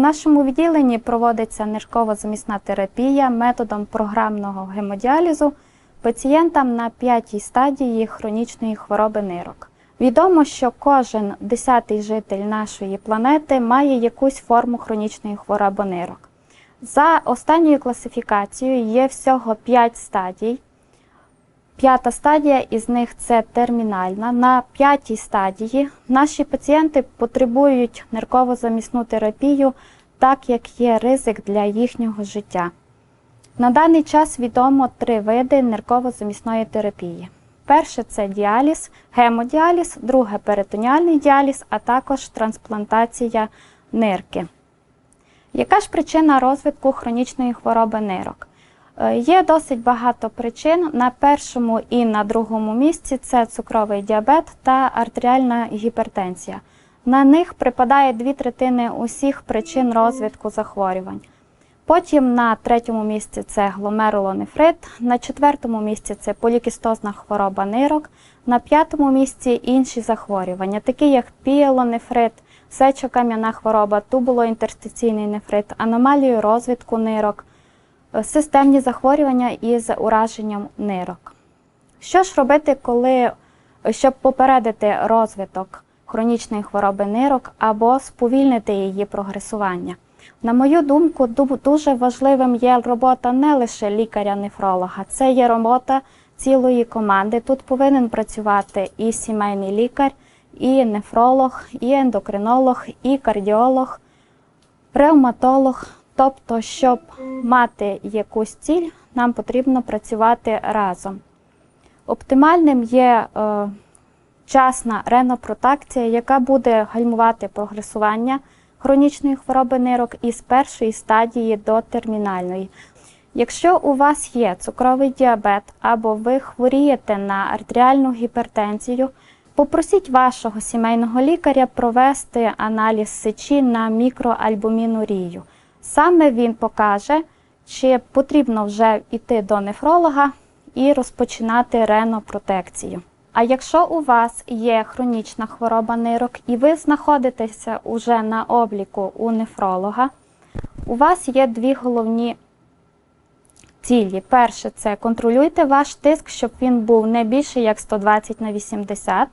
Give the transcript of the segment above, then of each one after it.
нашому відділенні проводиться нирково-замісна терапія методом програмного гемодіалізу пацієнтам на п'ятій стадії хронічної хвороби нирок. Відомо, що кожен десятий житель нашої планети має якусь форму хронічної хвороби нирок. За останньою класифікацією є всього 5 стадій. П'ята стадія із них це термінальна. На п'ятій стадії наші пацієнти потребують нирково-замісну терапію, так як є ризик для їхнього життя. На даний час відомо три види нирково-замісної терапії. Перше це діаліз, гемодіаліз, друге перитоніальний діаліз, а також трансплантація нирки. Яка ж причина розвитку хронічної хвороби нирок? Е, Є досить багато причин. На першому і на другому місці це цукровий діабет та артеріальна гіпертензія. На них припадає дві третини усіх причин розвитку захворювань. Потім на третьому місці це гломерулонефрит, на четвертому місці це полікістозна хвороба нирок, на п'ятому місці інші захворювання, такі як піелонефрит, сечокам'яна хвороба, тубулоінтерстиційний нефрит, аномалії розвитку нирок, системні захворювання із ураженням нирок. Що ж робити, коли, щоб попередити розвиток хронічної хвороби нирок або сповільнити її прогресування? На мою думку, дуже важливим є робота не лише лікаря-нефролога, це є робота цілої команди. Тут повинен працювати і сімейний лікар, і нефролог, і ендокринолог, і кардіолог, ревматолог. Тобто, щоб мати якусь ціль, нам потрібно працювати разом. Оптимальним є е, вчасна ренопротакція, яка буде гальмувати прогресування хронічної хвороби нирок із першої стадії до термінальної. Якщо у вас є цукровий діабет або ви хворієте на артеріальну гіпертензію, попросіть вашого сімейного лікаря провести аналіз сечі на мікроальбумінурію. Саме він покаже, чи потрібно вже йти до нефролога і розпочинати ренопротекцію. А якщо у вас є хронічна хвороба нирок і ви знаходитеся уже на обліку у нефролога, у вас є дві головні цілі. Перше, це контролюйте ваш тиск, щоб він був не більше як 120 на 80,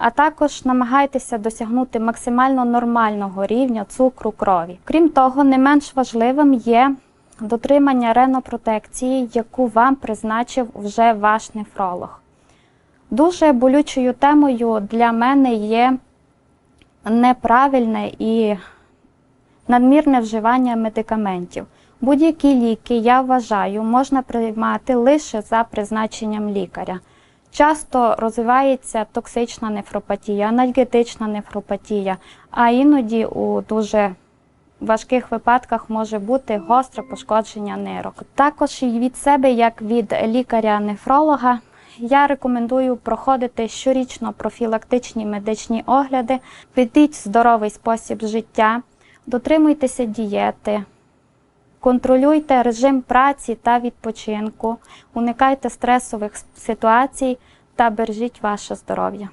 а також намагайтеся досягнути максимально нормального рівня цукру крові. Крім того, не менш важливим є дотримання ренопротекції, яку вам призначив вже ваш нефролог. Дуже болючою темою для мене є неправильне і надмірне вживання медикаментів. Будь-які ліки, я вважаю, можна приймати лише за призначенням лікаря. Часто розвивається токсична нефропатія, анальгетична нефропатія, а іноді у дуже важких випадках може бути гостре пошкодження нирок. Також від себе, як від лікаря-нефролога, я рекомендую проходити щорічно профілактичні медичні огляди, ведіть здоровий спосіб життя, дотримуйтеся дієти, контролюйте режим праці та відпочинку, уникайте стресових ситуацій та бережіть ваше здоров'я.